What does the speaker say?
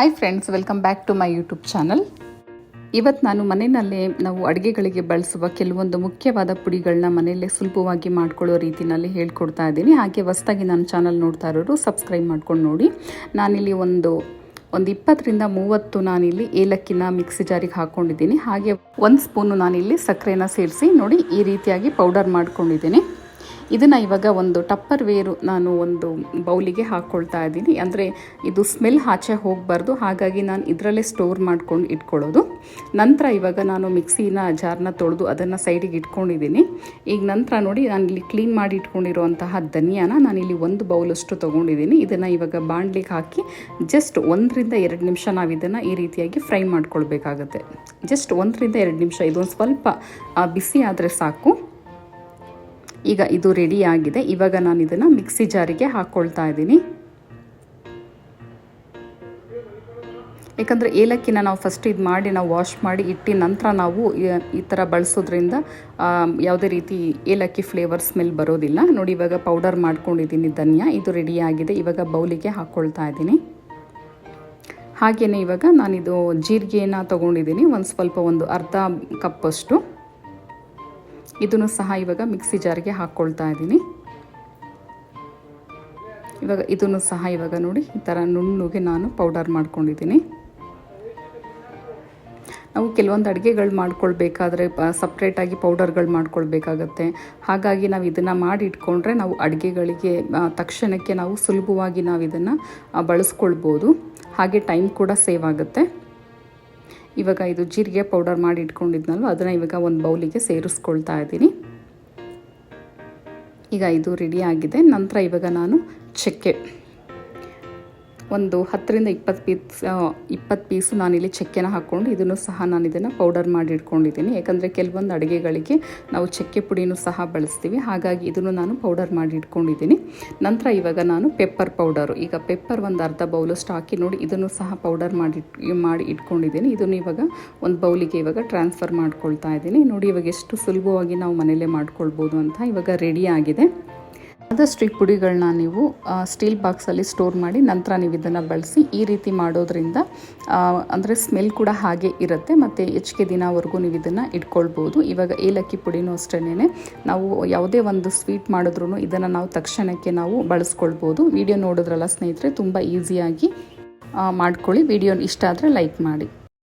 Hi friends welcome back to my YouTube channel ಇವತ್ತು ನಾನು ಮನೆಯಲ್ಲೇ ನಾವು ಅಡುಗೆಗಳಿಗೆ ಬಳಸುವ ಕೆಲವೊಂದು ಮುಖ್ಯವಾದ ಪುಡಿಗಳನ್ನ ಮನೆಯಲ್ಲೇ ಸುಲಭವಾಗಿ ಮಾಡ್ಕೊಳ್ಳೋ ರೀತಿಯಲ್ಲಿ ಹೇಳ್ಕೊಡ್ತಾ ಇದ್ದೀನಿ. ಹಾಗೆ ಹೊಸ್ದಾಗಿ ನನ್ನ ಚಾನಲ್ ನೋಡ್ತಾ ಇರೋರು ಸಬ್ಸ್ಕ್ರೈಬ್ ಮಾಡ್ಕೊಂಡು ನೋಡಿ. ನಾನಿಲ್ಲಿ ಒಂದು ಒಂದು ಇಪ್ಪತ್ತರಿಂದ ಮೂವತ್ತು ನಾನಿಲ್ಲಿ ಏಲಕ್ಕಿನ ಮಿಕ್ಸಿ ಜಾರಿಗೆ ಹಾಕ್ಕೊಂಡಿದ್ದೀನಿ ಹಾಗೆ ಒಂದು ಸ್ಪೂನು ನಾನಿಲ್ಲಿ ಸಕ್ಕರೆನ ಸೇರಿಸಿ ನೋಡಿ ಈ ರೀತಿಯಾಗಿ ಪೌಡರ್ ಮಾಡ್ಕೊಂಡಿದ್ದೀನಿ. ಇದನ್ನು ಇವಾಗ ಒಂದು ಟಪ್ಪರ್ ವೇರು ನಾನು ಒಂದು ಬೌಲಿಗೆ ಹಾಕ್ಕೊಳ್ತಾ ಇದ್ದೀನಿ. ಅಂದರೆ ಇದು ಸ್ಮೆಲ್ ಆಚೆ ಹೋಗಬಾರ್ದು. ಹಾಗಾಗಿ ನಾನು ಇದರಲ್ಲೇ ಸ್ಟೋರ್ ಮಾಡ್ಕೊಂಡು ಇಟ್ಕೊಳ್ಳೋದು. ನಂತರ ಇವಾಗ ನಾನು ಮಿಕ್ಸಿನ ಜಾರ್ನ ತೊಳೆದು ಅದನ್ನು ಸೈಡಿಗೆ ಇಟ್ಕೊಂಡಿದ್ದೀನಿ. ಈಗ ನಂತರ ನೋಡಿ ನಾನು ಇಲ್ಲಿ ಕ್ಲೀನ್ ಮಾಡಿ ಇಟ್ಕೊಂಡಿರುವಂತಹ ಧನಿಯಾನ ಇಲ್ಲಿ ಒಂದು ಬೌಲಷ್ಟು ತೊಗೊಂಡಿದ್ದೀನಿ. ಇದನ್ನು ಇವಾಗ ಬಾಂಡ್ಲಿಗೆ ಹಾಕಿ ಜಸ್ಟ್ ಒಂದರಿಂದ ಎರಡು ನಿಮಿಷ ನಾವು ಇದನ್ನು ಈ ರೀತಿಯಾಗಿ ಫ್ರೈ ಮಾಡ್ಕೊಳ್ಬೇಕಾಗತ್ತೆ. ಜಸ್ಟ್ ಒಂದರಿಂದ ಎರಡು ನಿಮಿಷ. ಇದೊಂದು ಸ್ವಲ್ಪ ಬಿಸಿ ಆದರೆ ಸಾಕು. ಈಗ ಇದು ರೆಡಿ ಆಗಿದೆ. ಇವಾಗ ನಾನು ಇದನ್ನು ಮಿಕ್ಸಿ ಜಾರಿಗೆ ಹಾಕ್ಕೊಳ್ತಾ ಇದ್ದೀನಿ. ಯಾಕಂದರೆ ಏಲಕ್ಕಿನ ನಾವು ಫಸ್ಟ್ ಇದು ಮಾಡಿ ನಾವು ವಾಶ್ ಮಾಡಿ ಇಟ್ಟು ನಂತರ ನಾವು ಈ- ಥರ ಬಳಸೋದ್ರಿಂದ ಯಾವುದೇ ರೀತಿ ಏಲಕ್ಕಿ ಫ್ಲೇವರ್ ಸ್ಮೆಲ್ ಬರೋದಿಲ್ಲ. ನೋಡಿ ಇವಾಗ ಪೌಡರ್ ಮಾಡ್ಕೊಂಡಿದ್ದೀನಿ ಧನಿಯಾ. ಇದು ರೆಡಿ ಆಗಿದೆ. ಇವಾಗ ಬೌಲಿಗೆ ಹಾಕ್ಕೊಳ್ತಾ ಇದ್ದೀನಿ. ಹಾಗೆಯೇ ಇವಾಗ ನಾನಿದು ಜೀರಿಗೆನ ತೊಗೊಂಡಿದ್ದೀನಿ. ಒಂದು ಸ್ವಲ್ಪ ಒಂದು ಅರ್ಧ ಕಪ್ಪಷ್ಟು ಇದನ್ನು ಸಹ ಇವಾಗ ಮಿಕ್ಸಿ ಜಾರಿಗೆ ಹಾಕ್ಕೊಳ್ತಾ ಇದ್ದೀನಿ. ಇವಾಗ ಇದನ್ನು ಸಹ ಇವಾಗ ನೋಡಿ, ಈ ಥರ ನುಣ್ಣಗೆ ನಾನು ಪೌಡರ್ ಮಾಡ್ಕೊಂಡಿದ್ದೀನಿ. ನಾವು ಕೆಲವೊಂದು ಅಡುಗೆಗಳು ಮಾಡ್ಕೊಳ್ಬೇಕಾದ್ರೆ ಸಪ್ರೇಟಾಗಿ ಪೌಡರ್ಗಳು ಮಾಡ್ಕೊಳ್ಬೇಕಾಗತ್ತೆ. ಹಾಗಾಗಿ ನಾವು ಇದನ್ನು ಮಾಡಿ ಇಟ್ಕೊಂಡ್ರೆ ನಾವು ಅಡುಗೆಗಳಿಗೆ ತಕ್ಷಣಕ್ಕೆ ನಾವು ಸುಲಭವಾಗಿ ನಾವು ಇದನ್ನು ಬಳಸ್ಕೊಳ್ಬೋದು. ಹಾಗೆ ಟೈಮ್ ಕೂಡ ಸೇವ್ ಆಗುತ್ತೆ. ಇವಾಗ ಇದು ಜೀರಿಗೆ ಪೌಡರ್ ಮಾಡಿ ಇಟ್ಕೊಂಡಿದ್ನಲ್ವ? ಅದನ್ನು ಇವಾಗ ಒಂದು ಬೌಲಿಗೆ ಸೇರಿಸ್ಕೊಳ್ತಾ ಇದ್ದೀನಿ. ಈಗ ಇದು ರೆಡಿ ಆಗಿದೆ. ನಂತರ ಇವಾಗ ನಾನು ಚಕ್ಕೆ ಒಂದು ಹತ್ತರಿಂದ ಇಪ್ಪತ್ತು ಪೀಸ್ ಇಪ್ಪತ್ತು ಪೀಸು ನಾನಿಲ್ಲಿ ಚಕ್ಕೆನ ಹಾಕ್ಕೊಂಡು ಇದನ್ನು ಸಹ ನಾನು ಇದನ್ನು ಪೌಡರ್ ಮಾಡಿ ಇಟ್ಕೊಂಡಿದ್ದೀನಿ. ಯಾಕಂದರೆ ಕೆಲವೊಂದು ಅಡುಗೆಗಳಿಗೆ ನಾವು ಚಕ್ಕೆ ಪುಡಿನೂ ಸಹ ಬಳಸ್ತೀವಿ. ಹಾಗಾಗಿ ಇದನ್ನು ನಾನು ಪೌಡರ್ ಮಾಡಿ ಇಟ್ಕೊಂಡಿದ್ದೀನಿ. ನಂತರ ಇವಾಗ ನಾನು ಪೆಪ್ಪರ್ ಪೌಡರು. ಈಗ ಪೆಪ್ಪರ್ ಒಂದು ಅರ್ಧ ಬೌಲಷ್ಟು ಹಾಕಿ ನೋಡಿ ಇದನ್ನು ಸಹ ಪೌಡರ್ ಮಾಡಿ ಮಾಡಿ ಇಟ್ಕೊಂಡಿದ್ದೀನಿ. ಇದನ್ನು ಇವಾಗ ಒಂದು ಬೌಲಿಗೆ ಇವಾಗ ಟ್ರಾನ್ಸ್ಫರ್ ಮಾಡ್ಕೊಳ್ತಾ ಇದ್ದೀನಿ. ನೋಡಿ ಇವಾಗ ಎಷ್ಟು ಸುಲಭವಾಗಿ ನಾವು ಮನೆಯಲ್ಲೇ ಮಾಡ್ಕೊಳ್ಬೋದು ಅಂತ ಇವಾಗ ರೆಡಿ ಆಗಿದೆ. ಆದಷ್ಟು ಈ ಪುಡಿಗಳನ್ನ ನೀವು ಸ್ಟೀಲ್ ಬಾಕ್ಸಲ್ಲಿ ಸ್ಟೋರ್ ಮಾಡಿ ನಂತರ ನೀವು ಇದನ್ನು ಬಳಸಿ ಈ ರೀತಿ ಮಾಡೋದ್ರಿಂದ ಅಂದರೆ ಸ್ಮೆಲ್ ಕೂಡ ಹಾಗೆ ಇರುತ್ತೆ. ಮತ್ತು ಹೆಚ್ಚಿಗೆ ದಿನವರೆಗೂ ನೀವು ಇದನ್ನು ಇಟ್ಕೊಳ್ಬೋದು. ಇವಾಗ ಏಲಕ್ಕಿ ಪುಡಿನೂ ಅಷ್ಟೇ ನಾವು ಯಾವುದೇ ಒಂದು ಸ್ವೀಟ್ ಮಾಡಿದ್ರೂ ಇದನ್ನು ನಾವು ತಕ್ಷಣಕ್ಕೆ ನಾವು ಬಳಸ್ಕೊಳ್ಬೋದು. ವಿಡಿಯೋ ನೋಡಿದ್ರಲ್ಲ ಸ್ನೇಹಿತರೆ, ತುಂಬ ಈಸಿಯಾಗಿ ಮಾಡ್ಕೊಳ್ಳಿ. ವಿಡಿಯೋ ಇಷ್ಟ ಆದರೆ ಲೈಕ್ ಮಾಡಿ.